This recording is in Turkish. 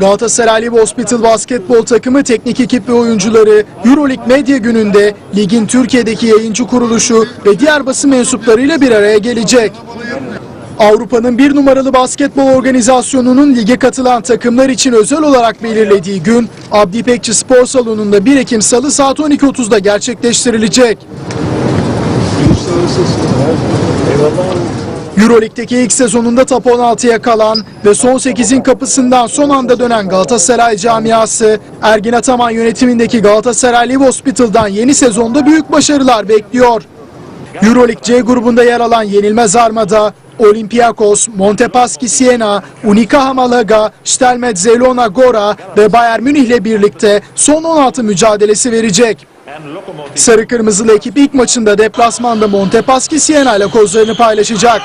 Galatasaray Live Hospital basketbol takımı teknik ekip ve oyuncuları Euroleague Medya Günü'nde ligin Türkiye'deki yayıncı kuruluşu ve diğer basın mensuplarıyla bir araya gelecek. Avrupa'nın bir numaralı basketbol organizasyonunun lige katılan takımlar için özel olarak belirlediği gün Abdi İpekçi Spor Salonu'nda 1 Ekim Salı saat 12.30'da gerçekleştirilecek. Euroleague'deki ilk sezonunda top 16'ya kalan ve son 8'in kapısından son anda dönen Galatasaray camiası, Ergin Ataman yönetimindeki Galatasaray Live Hospital'dan yeni sezonda büyük başarılar bekliyor. Euroleague C grubunda yer alan Yenilmez Armada, Olympiakos, Montepaschi Siena, Unicaja Malaga, Stelmet Zelona Gora ve Bayern Münih ile birlikte son 16 mücadelesi verecek. Sarı Kırmızılı ekip ilk maçında deplasmanda Montepaschi Siena ile kozlarını paylaşacak.